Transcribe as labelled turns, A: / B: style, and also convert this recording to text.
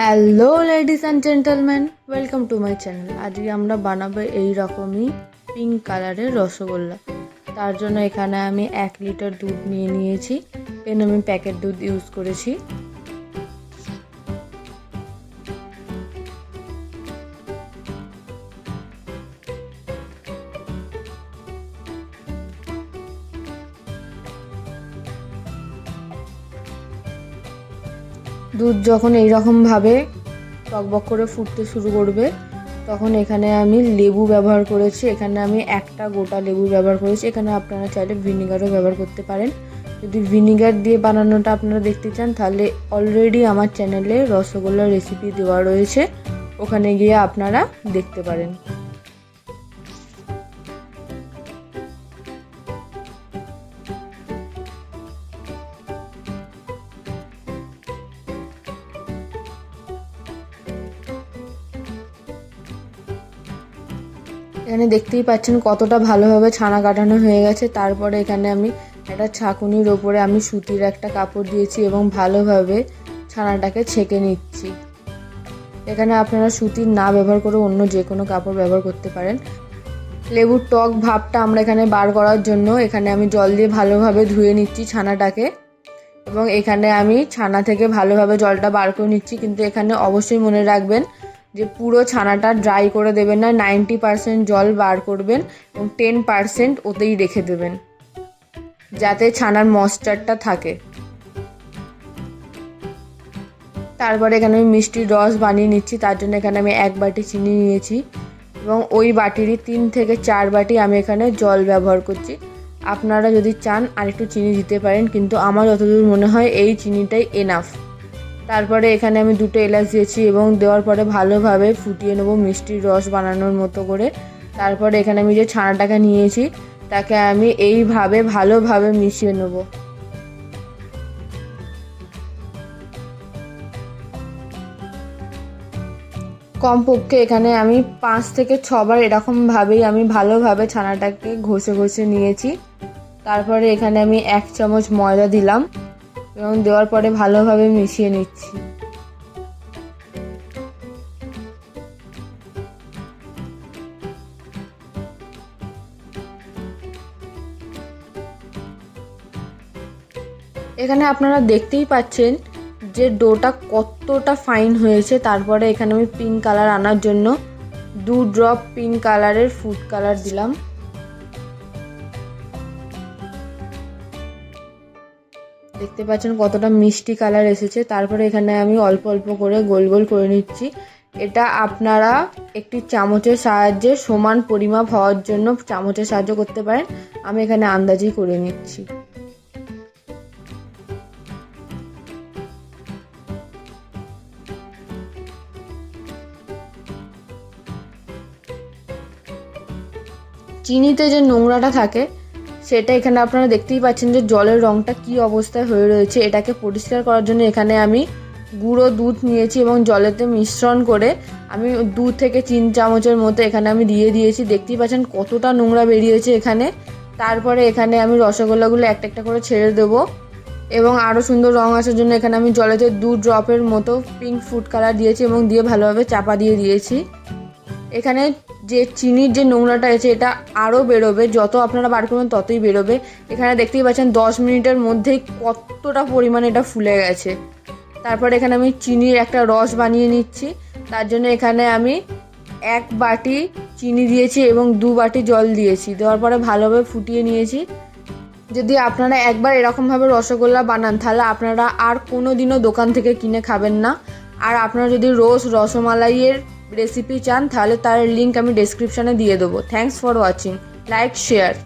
A: Hello ladies and gentleman welcome to my channel আজকে আমরা বানাবো এই রকমই পিঙ্ক কালারের রসগোল্লা। তার জন্য এখানে আমি এক লিটার দুধ নিয়ে নিয়েছি। এখানে আমি প্যাকেট দুধ ইউজ করেছি। দুধ যখন এইরকমভাবে টকবক করে ফুটতে শুরু করবে, তখন এখানে আমি লেবু ব্যবহার করেছি। এখানে আমি একটা গোটা লেবু ব্যবহার করেছি। এখানে আপনারা চাইলে ভিনিগারও ব্যবহার করতে পারেন। যদি ভিনিগার দিয়ে বানানোটা আপনারা দেখতে চান, তাহলে অলরেডি আমার চ্যানেলে রসগোল্লার রেসিপি দেওয়া রয়েছে। ওখানে গিয়ে আপনারা দেখতে পারেন। এখানে দেখতেই পাচ্ছেন কতটা ভালোভাবে ছানা কাটানো হয়ে গেছে। তারপরে এখানে আমি একটা ছাকুনির ওপরে আমি সুতির একটা কাপড় দিয়েছি এবং ভালোভাবে ছানাটাকে ছেঁকে নিচ্ছি। এখানে আপনারা সুতির না ব্যবহার করে অন্য যে কোনো কাপড় ব্যবহার করতে পারেন। লেবুর টক ভাবটা আমরা এখানে বার করার জন্য এখানে আমি জল দিয়ে ভালোভাবে ধুয়ে নিচ্ছি ছানাটাকে। এবং এখানে আমি ছানা থেকে ভালোভাবে জলটা বার করে নিচ্ছি। কিন্তু এখানে অবশ্যই মনে রাখবেন যে পুরো ছানাটা ড্রাই করে দেবেন না নাইনটি পারসেন্ট জল বার করবেন এবং টেন পারসেন্ট ওতেই রেখে দেবেন, যাতে ছানার ময়েশ্চারটা থাকে। তারপরে এখানে আমি মিষ্টির রস বানিয়ে নিচ্ছি, তার জন্য এখানে আমি এক বাটি চিনি নিয়েছি এবং ওই বাটিরই তিন থেকে চার বাটি আমি এখানে জল ব্যবহার করছি। আপনারা যদি চান আর একটু চিনি দিতে পারেন, কিন্তু আমার যতদূর মনে হয় এই চিনিটাই এনাফ তারপরে এখানে আমি দুটো এলাচ দিয়েছি এবং দেওয়ার পরে ভালোভাবে ফুটিয়ে নেব মিষ্টির রস বানানোর মতো করে। তারপরে এখানে আমি যে ছানাটাকে নিয়েছি, তাকে আমি এইভাবে ভালোভাবে মিশিয়ে নেব। কমপক্ষে এখানে আমি পাঁচ থেকে ছবার এরকমভাবেই আমি ভালোভাবে ছানাটাকে ঘষে ঘষে নিয়েছি। তারপরে এখানে আমি এক চামচ ময়দা দিলাম। এবং দেওয়ার পরে ভালোভাবে মিশিয়ে নিচ্ছি। এখানে আপনারা দেখতেই পাচ্ছেন যে ডোটা কতটা ফাইন হয়েছে। তারপরে এখানে আমি পিঙ্ক কালার আনার জন্য দু ড্রপ পিঙ্ক কালারের ফুড কালার দিলাম। দেখতে পাচ্ছেন কতটা মিষ্টি কালার এসেছে। তারপরে এখানে আমি অল্প অল্প করে গোল গোল করে নিচ্ছি। এটা আপনারা একটি চামচের সাহায্যে সমান পরিমাপ হওয়ার জন্য চামচের সাহায্য করতে পারেন। আমি এখানে আন্দাজই করে নিচ্ছি। চিনিতে যে নোংরাটা থাকে সেটা এখানে আপনারা দেখতেই পাচ্ছেন যে জলের রঙটা কি অবস্থায় হয়ে রয়েছে। এটাকে পরিষ্কার করার জন্য এখানে আমি গুঁড়ো দুধ নিয়েছি এবং জলেতে মিশ্রণ করে আমি দু থেকে তিন চামচের মতো এখানে আমি দিয়ে দিয়েছি। দেখতেই পাচ্ছেন কতটা নোংরা বেরিয়েছে এখানে। তারপরে এখানে আমি রসগোল্লাগুলো একটা একটা করে ছেড়ে দেবো এবং আরও সুন্দর রঙ আসার জন্য এখানে আমি জলেতে দু ড্রপের মতো পিঙ্ক ফুড কালার দিয়েছি এবং দিয়ে ভালোভাবে চাপা দিয়ে দিয়েছি। এখানে যে চিনির যে নোংরাটা আছে, এটা আরও বেরোবে। যত আপনারা বার করবেন, ততই বেরোবে। এখানে দেখতেই পাচ্ছেন, দশ মিনিটের মধ্যেই কতটা পরিমাণে এটা ফুলে গেছে। তারপর এখানে আমি চিনির একটা রস বানিয়ে নিচ্ছি। তার জন্য এখানে আমি এক বাটি চিনি দিয়েছি এবং দু বাটি জল দিয়েছি। দেওয়ার পরে ভালোভাবে ফুটিয়ে নিয়েছি। যদি আপনারা একবার এরকমভাবে রসগোল্লা বানান, তাহলে আপনারা আর কোনো দিনও দোকান থেকে কিনে খাবেন না। আর আপনারা যদি রোজ রসমালাইয়ের রেসিপি চান, তাহলে তার লিঙ্ক আমি ডেসক্রিপশানে দিয়ে দেবো। Thanks for watching like share